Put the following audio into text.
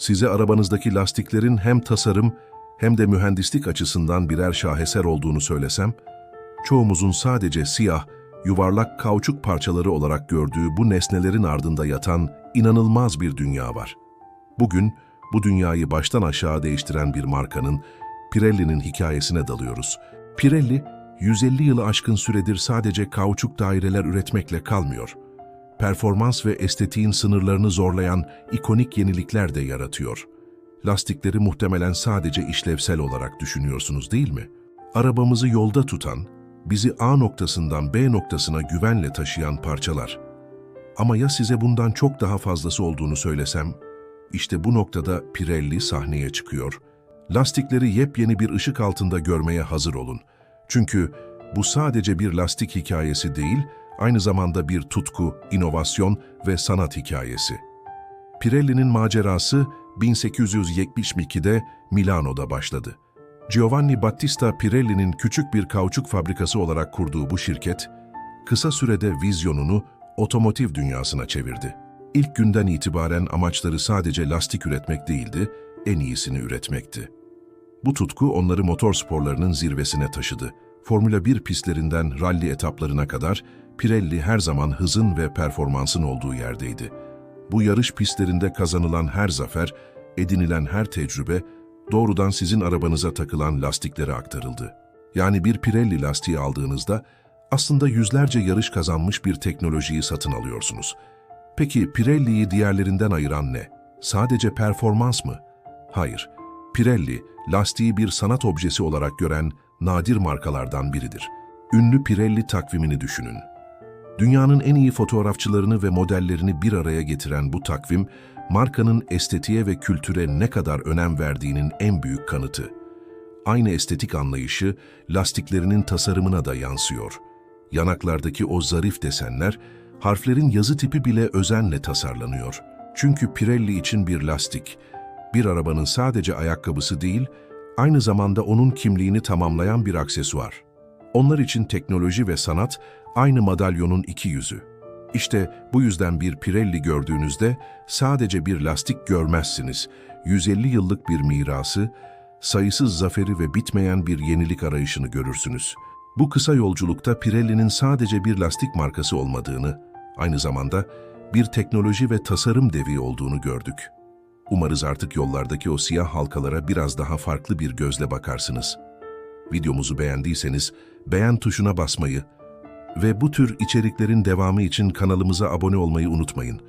Size arabanızdaki lastiklerin hem tasarım hem de mühendislik açısından birer şaheser olduğunu söylesem, çoğumuzun sadece siyah, yuvarlak kauçuk parçaları olarak gördüğü bu nesnelerin ardında yatan inanılmaz bir dünya var. Bugün bu dünyayı baştan aşağı değiştiren bir markanın Pirelli'nin hikayesine dalıyoruz. Pirelli, 150 yılı aşkın süredir sadece kauçuk daireler üretmekle kalmıyor. Performans ve estetiğin sınırlarını zorlayan ikonik yenilikler de yaratıyor. Lastikleri muhtemelen sadece işlevsel olarak düşünüyorsunuz değil mi? Arabamızı yolda tutan, bizi A noktasından B noktasına güvenle taşıyan parçalar. Ama ya size bundan çok daha fazlası olduğunu söylesem? İşte bu noktada Pirelli sahneye çıkıyor. Lastikleri yepyeni bir ışık altında görmeye hazır olun. Çünkü bu sadece bir lastik hikayesi değil, aynı zamanda bir tutku, inovasyon ve sanat hikayesi. Pirelli'nin macerası 1872'de Milano'da başladı. Giovanni Battista Pirelli'nin küçük bir kauçuk fabrikası olarak kurduğu bu şirket, kısa sürede vizyonunu otomotiv dünyasına çevirdi. İlk günden itibaren amaçları sadece lastik üretmek değildi, en iyisini üretmekti. Bu tutku onları motor sporlarının zirvesine taşıdı. Formula 1 pistlerinden ralli etaplarına kadar Pirelli her zaman hızın ve performansın olduğu yerdeydi. Bu yarış pistlerinde kazanılan her zafer, edinilen her tecrübe doğrudan sizin arabanıza takılan lastiklere aktarıldı. Yani bir Pirelli lastiği aldığınızda aslında yüzlerce yarış kazanmış bir teknolojiyi satın alıyorsunuz. Peki Pirelli'yi diğerlerinden ayıran ne? Sadece performans mı? Hayır. Pirelli, lastiği bir sanat objesi olarak gören nadir markalardan biridir. Ünlü Pirelli takvimini düşünün. Dünyanın en iyi fotoğrafçılarını ve modellerini bir araya getiren bu takvim, markanın estetiğe ve kültüre ne kadar önem verdiğinin en büyük kanıtı. Aynı estetik anlayışı lastiklerinin tasarımına da yansıyor. Yanaklardaki o zarif desenler, harflerin yazı tipi bile özenle tasarlanıyor. Çünkü Pirelli için bir lastik, bir arabanın sadece ayakkabısı değil, aynı zamanda onun kimliğini tamamlayan bir aksesuar. Onlar için teknoloji ve sanat aynı madalyonun iki yüzü. İşte bu yüzden bir Pirelli gördüğünüzde sadece bir lastik görmezsiniz. 150 yıllık bir mirası, sayısız zaferi ve bitmeyen bir yenilik arayışını görürsünüz. Bu kısa yolculukta Pirelli'nin sadece bir lastik markası olmadığını, aynı zamanda bir teknoloji ve tasarım devi olduğunu gördük. Umarız artık yollardaki o siyah halkalara biraz daha farklı bir gözle bakarsınız. Videomuzu beğendiyseniz beğen tuşuna basmayı ve bu tür içeriklerin devamı için kanalımıza abone olmayı unutmayın.